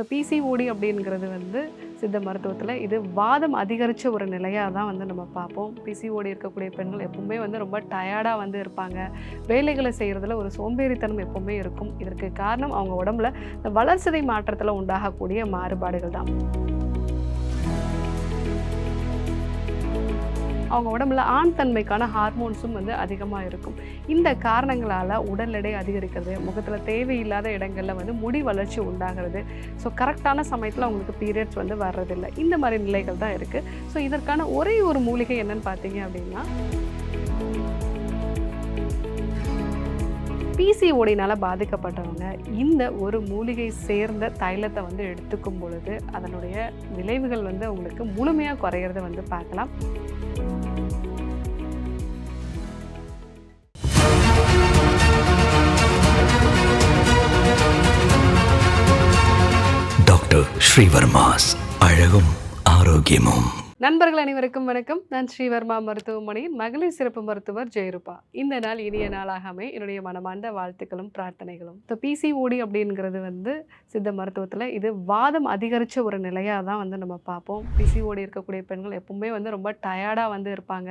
So PCOD அப்படிங்கிறது வந்து சித்த மருத்துவத்தில் இது வாதம் அதிகரித்த ஒரு நிலையாக தான் வந்து நம்ம பார்ப்போம். பிசிஓடி இருக்கக்கூடிய பெண்கள் எப்பவுமே வந்து ரொம்ப டயர்டாக வந்து இருப்பாங்க. வேலைகளை செய்கிறதுல ஒரு சோம்பேறித்தனம் எப்பவுமே இருக்கும். இதற்கு காரணம் அவங்க உடம்புல இந்த வளர்சிதை மாற்றத்தில் உண்டாகக்கூடிய மாறுபாடுகள் தான். அவங்க உடம்புல ஆண் தன்மைக்கான ஹார்மோன்ஸும் வந்து அதிகமாக இருக்கும். இந்த காரணங்களால் உடல் எடை அதிகரிக்கிறது முகத்தில் தேவையில்லாத இடங்களில் வந்து முடி வளர்ச்சி உண்டாகிறது. ஸோ கரெக்டான சமயத்தில் அவங்களுக்கு பீரியட்ஸ் வந்து வர்றதில்லை. இந்த மாதிரி நிலைகள் தான் இருக்குது ஸோ இதற்கான ஒரே ஒரு மூலிகை என்னன்னு பார்த்தீங்க அப்படின்னா பிசிஓடினால் பாதிக்கப்பட்டவங்க இந்த ஒரு மூலிகை சேர்ந்த தைலத்தை வந்து எடுத்துக்கும் பொழுது அதனுடைய விளைவுகள் வந்து அவங்களுக்கு முழுமையாக குறையிறத வந்து பார்க்கலாம். ஸ்ரீவர்மாஸ் அழகும் ஆரோக்கியமும். நண்பர்கள் அனைவருக்கும் வணக்கம். நான் ஸ்ரீவர்மா மருத்துவமனையின் மகளிர் சிறப்பு மருத்துவர் ஜெயரூபா. இந்த நாள் இனிய நாளாகாமே என்னுடைய மனமார்ந்த வாழ்த்துக்களும் பிரார்த்தனைகளும். இப்போ பிசிஓடி அப்படிங்கிறது வந்து சித்த மருத்துவத்தில் இது வாதம் அதிகரித்த ஒரு நிலையாக தான் வந்து நம்ம பார்ப்போம். பிசிஓடி இருக்கக்கூடிய பெண்கள் எப்பவுமே வந்து ரொம்ப டயர்டாக வந்து இருப்பாங்க.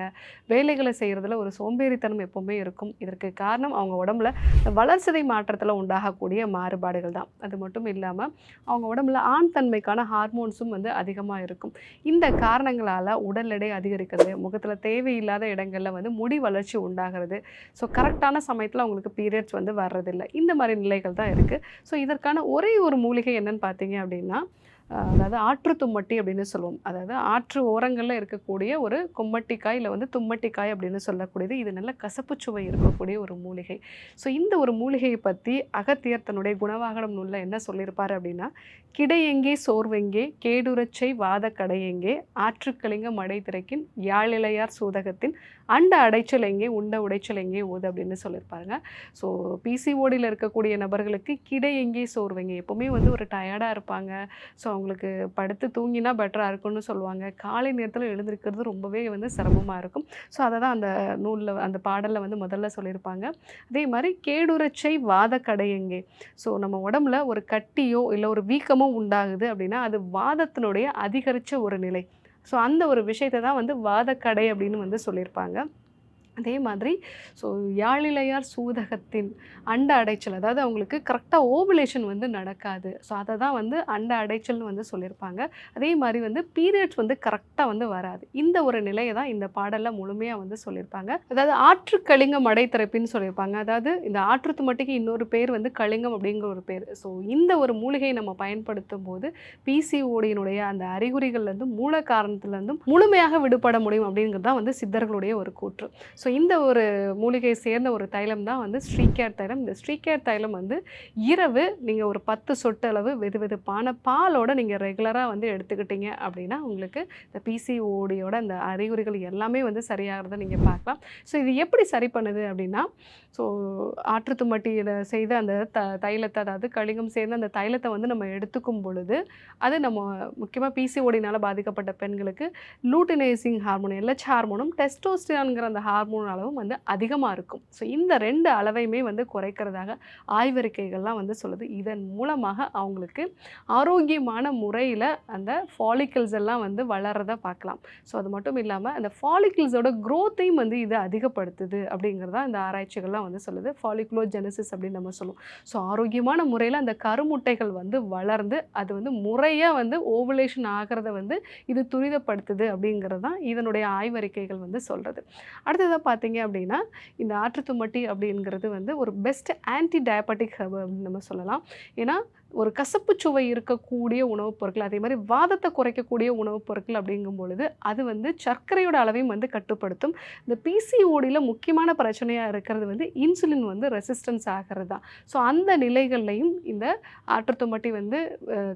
வேலைகளை செய்கிறதுல ஒரு சோம்பேறித்தனம் எப்பவுமே இருக்கும். இதற்கு காரணம் அவங்க உடம்புல இந்த வளர்சிதை மாற்றத்தில் உண்டாகக்கூடிய மாறுபாடுகள் தான். அது மட்டும் இல்லாமல் அவங்க உடம்புல ஆண் தன்மைக்கான ஹார்மோன்ஸும் வந்து அதிகமாக இருக்கும். இந்த காரணங்களால் உடல் எடை அதிகரிக்கிறது முகத்தில் தேவையில்லாத இடங்களில் வந்து முடி வளர்ச்சி உண்டாகிறது. ஸோ கரெக்டான சமயத்தில் அவங்களுக்கு பீரியட்ஸ் வந்து வர்றதில்லை. இந்த மாதிரி நிலைகள் தான் இருக்குது ஸோ இதற்கான ஒரே ஒரு ஒரு மூலிகை என்னன்னு பார்த்தீங்க அப்படின்னா அதாவது ஆற்று தும்மட்டி அப்படின்னு சொல்லுவோம். அதாவது ஆற்று ஓரங்களில் இருக்கக்கூடிய ஒரு கும்மட்டிக்காய் இல்லை வந்து தும்மட்டிக்காய் அப்படின்னு சொல்லக்கூடியது இது நல்ல கசப்பு சுவை இருக்கக்கூடிய ஒரு மூலிகை. ஸோ இந்த ஒரு மூலிகையை பற்றி அகத்தியர் தன்னுடைய குணவாகனம் நூலில் என்ன சொல்லியிருப்பார் அப்படின்னா கிடையெங்கே சோர்வெங்கே கேடுரச்சை வாத கடையெங்கே ஆற்றுக்கலிங்க மடை திரைக்கின் யாழிலையார் சூதகத்தின் அண்ட அடைச்சல் எங்கே உண்ட உடைச்சல் எங்கே ஓது அப்படின்னு சொல்லியிருப்பாருங்க. ஸோ பிசிஓடியில் இருக்கக்கூடிய நபர்களுக்கு கிடை எங்கே சோர்வெங்கே? எப்போவுமே வந்து ஒரு டயர்டாக இருப்பாங்க. ஸோ அவங்களுக்கு படுத்து தூங்கினா பெட்டராக இருக்கும்னு சொல்லுவாங்க. காலை நேரத்தில் எழுந்திருக்கிறது ரொம்பவே வந்து சிரமமாக இருக்கும். ஸோ அதை தான் அந்த நூலில் அந்த பாடலில் வந்து முதல்ல சொல்லியிருப்பாங்க. அதே மாதிரி கேடுரச்சை வாத எங்கே? ஸோ நம்ம உடம்புல ஒரு கட்டியோ இல்லை ஒரு வீக்கமோ உண்டாகுது அப்படின்னா அது வாதத்தினுடைய அதிகரித்த ஒரு நிலை. ஸோ அந்த ஒரு விஷயத்தை தான் வந்து வாதக்கடை அப்படின்னு வந்து சொல்லியிருப்பாங்க. அதே மாதிரி ஸோ யாழிலையார் சூதகத்தின் அண்ட அடைச்சல் அதாவது அவங்களுக்கு கரெக்டாக ஓபுலேஷன் வந்து நடக்காது. ஸோ அதை தான் வந்து அண்ட அடைச்சல்னு வந்து சொல்லியிருப்பாங்க. அதே மாதிரி வந்து பீரியட்ஸ் வந்து கரெக்டாக வந்து வராது. இந்த ஒரு நிலையை தான் இந்த பாடலில் முழுமையாக வந்து சொல்லியிருப்பாங்க. அதாவது ஆற்று கலிங்கம் அடைத்திறப்பின்னு சொல்லியிருப்பாங்க. அதாவது இந்த ஆற்றுத்து மட்டுக்கு இன்னொரு பேர் வந்து கலிங்கம் அப்படிங்கிற ஒரு பேர். ஸோ இந்த ஒரு மூலிகையை நம்ம பயன்படுத்தும் போது பிசிஓடியினுடைய அந்த அறிகுறிகள்லேருந்து மூல காரணத்துலேருந்தும் முழுமையாக விடுபட முடியும் அப்படிங்கிறது தான் வந்து சித்தர்களுடைய ஒரு கூற்று. ஸோ இந்த ஒரு மூலிகை சேர்ந்த ஒரு தைலம் தான் வந்து ஸ்ரீகேர் தைலம். இந்த ஸ்ரீகேர் தைலம் வந்து இரவு நீங்கள் ஒரு பத்து சொட்டு அளவு வெது வெதுப்பான பாலோட நீங்கள் ரெகுலராக வந்து எடுத்துக்கிட்டீங்க அப்படின்னா உங்களுக்கு இந்த பிசிஓடியோட அந்த அறிகுறிகள் எல்லாமே வந்து சரியாகிறத நீங்கள் பார்க்கலாம். ஸோ இது எப்படி சரி பண்ணுது அப்படின்னா ஸோ ஆற்றுத்துமட்டியில் செய்த அந்த த தைலத்தை அதாவது கலிங்கம் சேர்ந்த அந்த தைலத்தை வந்து நம்ம எடுத்துக்கும் பொழுது அது நம்ம முக்கியமாக பிசிஓடினால் பாதிக்கப்பட்ட பெண்களுக்கு லூட்டினைசிங் ஹார்மோன் எல்ஹெச் ஹார்மோனும் டெஸ்டோஸ்டிரான்ங்கிற அந்த ஹார்மோன் அளவும் வந்து அதிகமாக இருக்கும். ஸோ இந்த ரெண்டு அளவையுமே வந்து குறைக்கிறதாக ஆய்வறிக்கைகள்லாம் வந்து சொல்லுது. இதன் மூலமாக அவங்களுக்கு ஆரோக்கியமான முறையில் அந்த ஃபாலிக்கல்ஸ் எல்லாம் வந்து வளர்றத பார்க்கலாம். ஸோ அது மட்டும் இல்லாமல் அந்த ஃபாலிக்கிள்ஸோட க்ரோத்தையும் வந்து இது அதிகப்படுத்துது அப்படிங்கிறதா இந்த ஆராய்ச்சிகள்லாம் வந்து சொல்லுது. ஃபாலிகுலோ ஜெனசிஸ் அப்படின்னு நம்ம சொல்லுவோம். ஸோ ஆரோக்கியமான முறையில் அந்த கருமுட்டைகள் வந்து வளர்ந்து அது வந்து முறையாக வந்து ஓவலேஷன் ஆகிறத வந்து இது துரிதப்படுத்துது அப்படிங்கிறது தான் இதனுடைய ஆய்வறிக்கைகள் வந்து சொல்கிறது அடுத்ததாக பார்த்தீங்க அப்படின்னா இந்த ஆற்றுத்தும்மட்டி அப்படிங்கிறது வந்து ஒரு பெஸ்ட் ஆன்டி டயபெட்டிக் அப்படின்னு நம்ம சொல்லலாம். ஏன்னா ஒரு கசப்பு சுவை இருக்கக்கூடிய உணவுப் பொருட்கள் அதே மாதிரி வாதத்தை குறைக்கக்கூடிய உணவுப் பொருட்கள் அப்படிங்கும் பொழுது அது வந்து சர்க்கரையோட அளவையும் வந்து கட்டுப்படுத்தும். இந்த பிசிஓடியில் முக்கியமான பிரச்சனையாக இருக்கிறது வந்து இன்சுலின் வந்து ரெசிஸ்டன்ஸ் ஆகிறது தான் ஸோ அந்த நிலைகள்லையும் இந்த ஆற்றுத்தும்மட்டி வந்து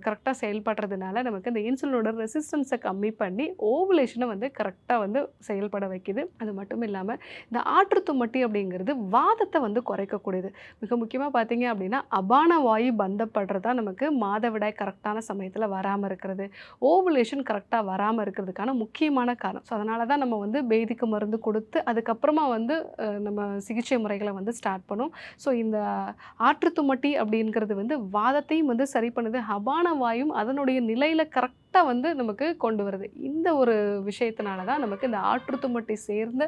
கரெக்டாக செயல்படுறதுனால நமக்கு இந்த இன்சுலினோட ரெசிஸ்டன்ஸை கம்மி பண்ணி ஓவுலேஷனை வந்து கரெக்டாக வந்து செயல்பட வைக்குது. அது மட்டும் இல்லாமல் இந்த ஆற்றுத்தும்மட்டி அப்படிங்கிறது வாதத்தை வந்து குறைக்கக்கூடியது. மிக முக்கியமாக பார்த்தீங்க அப்படின்னா அபான வாயு பந்தப்படுறது தான் நமக்கு மாதவிடாய் கரெக்டான சமயத்தில் வராமல் இருக்கிறது. ஓவுலேஷன் கரெக்டாக வராமல் இருக்கிறதுக்கான முக்கியமான காரணம். ஸோ அதனால தான் நம்ம வந்து பேதிக்கு மருந்து கொடுத்து அதுக்கப்புறமா வந்து நம்ம சிகிச்சை முறைகளை வந்து ஸ்டார்ட் பண்ணும். ஸோ இந்த ஆற்றுத்துமட்டி அப்படிங்கிறது வந்து வாதத்தையும் வந்து சரி பண்ணுது. ஹபான வாயும் அதனுடைய நிலையில் கரெக்டாக வந்து நமக்கு கொண்டு வருது. இந்த ஒரு விஷயத்தினால தான் நமக்கு இந்த ஆற்றுத்துமட்டி சேர்ந்த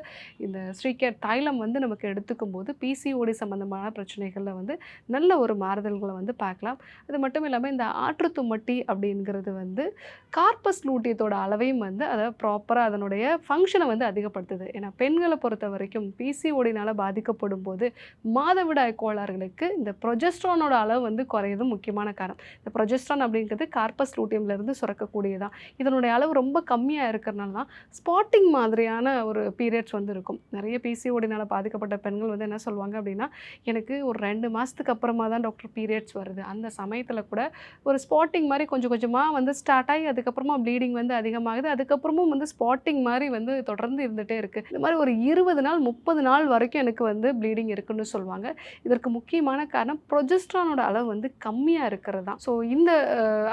இந்த ஸ்ரீகேட் தைலம் வந்து நமக்கு எடுத்துக்கும் போது பிசிஓடி சம்மந்தமான பிரச்சனைகளில் வந்து நல்ல ஒரு மாறுதல்களை வந்து பார்க்கலாம். அது மட்டும் இல்லாமல் இந்த ஆற்றுத்துமட்டி அப்படிங்கிறது வந்து கார்பஸ் லூட்டியத்தோட அளவையும் வந்து அதை ப்ராப்பராக அதனுடைய ஃபங்க்ஷனை வந்து அதிகப்படுத்துது. ஏன்னா பெண்களை பொறுத்த வரைக்கும் பிசிஓடினால் பாதிக்கப்படும் போது மாதவிடாய் கோளாறுகளுக்கு இந்த ப்ரொஜெஸ்ட்ரானோட அளவு வந்து குறையதும் முக்கியமான காரணம். இந்த ப்ரொஜெஸ்ட்ரான் அப்படிங்கிறது கார்பஸ் லூட்டியம்லேருந்து சுரக்கக்கூடியதான் இதனுடைய அளவு ரொம்ப கம்மியாக இருக்கிறனால தான் ஸ்பாட்டிங் மாதிரியான ஒரு பீரியட்ஸ் வந்து இருக்கும் நிறைய பிசிஓடினால் பாதிக்கப்பட்ட பெண்கள் வந்து என்ன சொல்லுவாங்க அப்படின்னா எனக்கு ஒரு ரெண்டு மாதத்துக்கு அப்புறமா தான் டாக்டர் பீரியட்ஸ் வருது. அந்த சமயம் சமயத்தில் கூட ஒரு ஸ்பாட்டிங் மாதிரி கொஞ்சம் கொஞ்சமாக வந்து ஸ்டார்ட் ஆகி அதுக்கப்புறமா ப்ளீடிங் வந்து அதிகமாகுது. அதுக்கப்புறமும் வந்து ஸ்பாட்டிங் மாதிரி வந்து தொடர்ந்து இருந்துகிட்டே இருக்குது இந்த மாதிரி ஒரு இருபது நாள் முப்பது நாள் வரைக்கும் எனக்கு வந்து ப்ளீடிங் இருக்குன்னு சொல்லுவாங்க. இதற்கு முக்கியமான காரணம் ப்ரொஜெஸ்ட்ரானோட அளவு வந்து கம்மியாக இருக்கிறது தான். ஸோ இந்த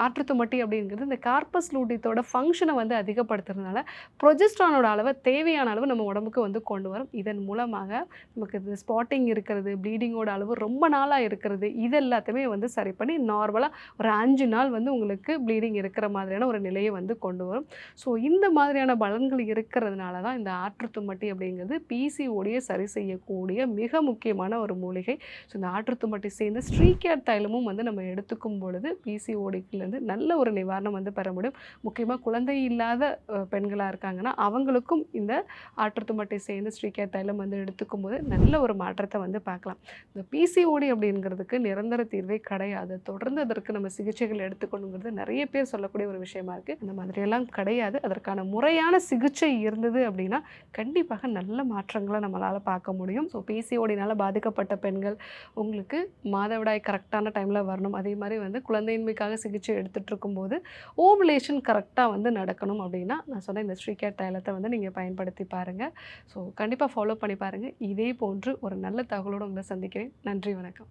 ஆற்றுத்துமட்டி அப்படிங்கிறது இந்த கார்பஸ் லூட்டியத்தோட ஃபங்க்ஷனை வந்து அதிகப்படுத்துறதுனால ப்ரொஜெஸ்ட்ரானோட அளவை தேவையான அளவு நம்ம உடம்புக்கு வந்து கொண்டு வரும். இதன் மூலமாக நமக்கு இது ஸ்பாட்டிங் இருக்கிறது ப்ளீடிங்கோட அளவு ரொம்ப நாளாக இருக்கிறது இது எல்லாத்தையுமே வந்து சரி பண்ணி நார்மலாக ஒரு அஞ்சு நாள் வந்து உங்களுக்கு ப்ளீடிங் இருக்கிற மாதிரியான ஒரு நிலையை வந்து கொண்டு வரும். ஸோ இந்த மாதிரியான பலன்கள் இருக்கிறதுனால தான் இந்த ஆற்றுத்துமட்டி அப்படிங்கிறது பிசிஓடியை சரி செய்யக்கூடிய மிக முக்கியமான ஒரு மூலிகை. ஸோ இந்த ஆற்றுத்துமட்டி சேர்ந்து ஸ்ரீகேட் தைலமும் வந்து நம்ம எடுத்துக்கும் பொழுது பிசிஓடிக்குலேருந்து நல்ல ஒரு நிவாரணம் வந்து பெற முடியும். முக்கியமாக குழந்தை இல்லாத பெண்களாக இருக்காங்கன்னா அவங்களுக்கும் இந்த ஆற்றுத்துமட்டை சேர்ந்து ஸ்ரீகேர் தைலம் வந்து எடுத்துக்கும் போது நல்ல ஒரு மாற்றத்தை வந்து பார்க்கலாம். இந்த பிசிஓடி அப்படிங்கிறதுக்கு நிரந்தர தீர்வே கிடையாது. தொடர்ந்து அதற்கு நம்ம சிகிச்சைகள் எடுத்துக்கணுங்கிறது நிறைய பேர் சொல்லக்கூடிய ஒரு விஷயமா இருக்குது இந்த மாதிரியெல்லாம் கிடையாது. அதற்கான முறையான சிகிச்சை இருந்தது அப்படின்னா கண்டிப்பாக நல்ல மாற்றங்களை நம்மளால் பார்க்க முடியும். ஸோ பிசிஓடினால் பாதிக்கப்பட்ட பெண்கள் உங்களுக்கு மாதவிடாய் கரெக்டான டைமில் வரணும். அதே மாதிரி வந்து குழந்தையின்மைக்காக சிகிச்சை எடுத்துகிட்டு இருக்கும்போது ஓவுலேஷன் கரெக்டாக வந்து நடக்கணும் அப்படின்னா நான் சொன்ன இந்த ஸ்ரீகேட் தைலத்தை வந்து நீங்கள் பயன்படுத்தி பாருங்கள் ஸோ கண்டிப்பாக ஃபாலோ பண்ணி பாருங்கள் இதே போன்று ஒரு நல்ல தகவலோடு உங்களை சந்திக்கிறேன். நன்றி வணக்கம்.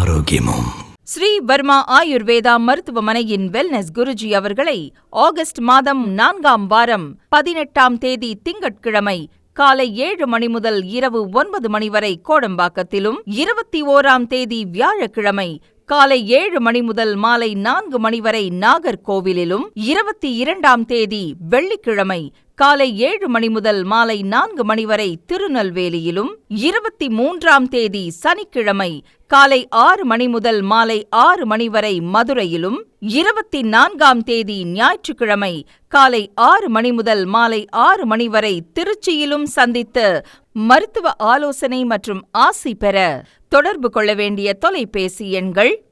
ஆரோக்கியமும். ஸ்ரீ வர்மா ஆயுர்வேதா மருத்துவமனையின் வெல்னஸ் குருஜி அவர்களை ஆகஸ்ட் மாதம் நான்காம் வாரம் பதினெட்டாம் தேதி திங்கட்கிழமை காலை ஏழு மணி முதல் இரவு ஒன்பது மணி வரை கோடம்பாக்கத்திலும் இருபத்தி ஓராம் தேதி வியாழக்கிழமை காலை ஏழு மணி முதல் மாலை நான்கு மணி வரை நாகர்கோவிலிலும் இருபத்தி இரண்டாம் தேதி வெள்ளிக்கிழமை காலை ஏழு மணி முதல் மாலை நான்கு மணி வரை திருநெல்வேலியிலும் இருபத்தி மூன்றாம் தேதி சனிக்கிழமை காலை ஆறு மணி முதல் மாலை ஆறு மணி வரை மதுரையிலும் இருபத்தி நான்காம் தேதி ஞாயிற்றுக்கிழமை காலை ஆறு மணி முதல் மாலை ஆறு மணி வரை திருச்சியிலும் சந்தித்து மருத்துவ ஆலோசனை மற்றும் ஆசி பெற தொடர்பு கொள்ள வேண்டிய தொலைபேசி எண்கள்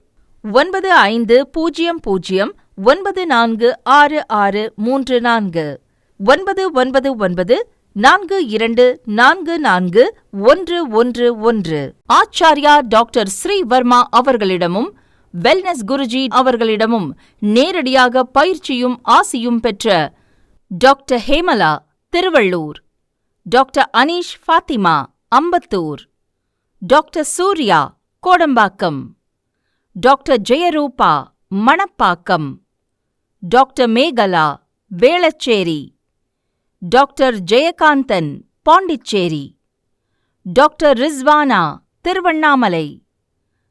ஒன்பது ஐந்து பூஜ்ஜியம் பூஜ்ஜியம் ஒன்பது நான்கு ஆறு ஆறு மூன்று நான்கு. ஒன்பது ஒன்பது ஒன்பது நான்கு இரண்டு நான்கு நான்கு ஒன்று ஒன்று ஒன்று. ஆச்சாரியா டாக்டர் ஸ்ரீவர்மா அவர்களிடமும் வெல்னஸ் குருஜி அவர்களிடமும் நேரடியாக பயிற்சியும் ஆசியும் பெற்ற doctor Hemala Tiruvallur. Doctor Aneesh Fathima Ambattur. Doctor Surya Kodambakkam. Doctor Jayarooba Manappakkam. Doctor Megala Velachery. Doctor Jayakanthan Pondicherry. Doctor Rizwana Tiruvannamalai.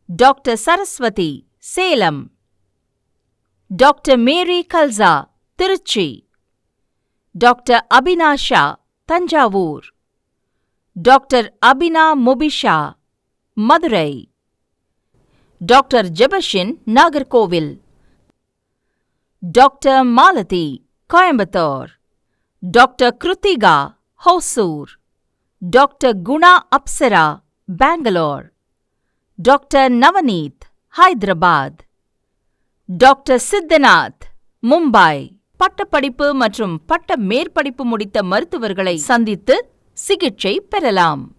Doctor Saraswathi Salem. Doctor Mary Kalsa Trichy. Doctor Abinasha Thanjavur doctor Abina Mubisha Madurai doctor Jebashin Nagercoil doctor Malathi Coimbatore doctor Kiruthika Hosur doctor Guna Apsara Bengaluru doctor Navneeth Hyderabad doctor Siddhanath Mumbai பட்டப்படிப்பு மற்றும் பட்ட மேற்படிப்பு முடித்த மருத்துவர்களை சந்தித்து சிகிச்சை பெறலாம்.